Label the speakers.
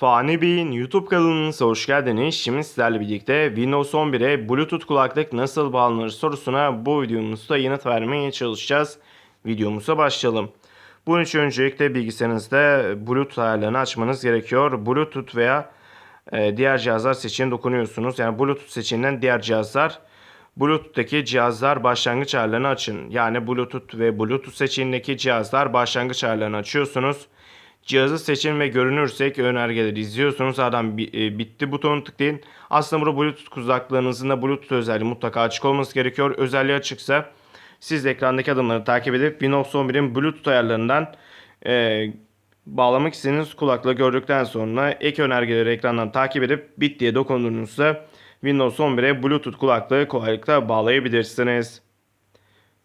Speaker 1: Fani Bey'in YouTube kanalınıza hoş geldiniz. Şimdi sizlerle birlikte Windows 11'e Bluetooth kulaklık nasıl bağlanır sorusuna bu videomuzda yanıt vermeye çalışacağız. Videomuza başlayalım. Bunun için öncelikle bilgisayarınızda Bluetooth ayarlarını açmanız gerekiyor. Bluetooth veya e, diğer cihazlar seçeneğine dokunuyorsunuz. Yani Bluetooth seçeneğinden diğer cihazlar Bluetooth'taki cihazlar başlangıç ayarlarını açın. Yani Bluetooth ve Bluetooth seçeneğindeki cihazlar başlangıç ayarlarını açıyorsunuz. Cihazı seçin ve görünürsek önergeleri izliyorsunuz. Adam bitti butonu tıklayın. Aslında burada Bluetooth kulaklığınızın da Bluetooth özelliği mutlaka açık olması gerekiyor. Özelliği açıksa siz de ekrandaki adımları takip edip Windows 11'in Bluetooth ayarlarından e, bağlamak istediğiniz kulaklığı gördükten sonra ek önergeleri ekrandan takip edip bit diye dokunduğunuzda Windows 11'e Bluetooth kulaklığı kolaylıkla bağlayabilirsiniz.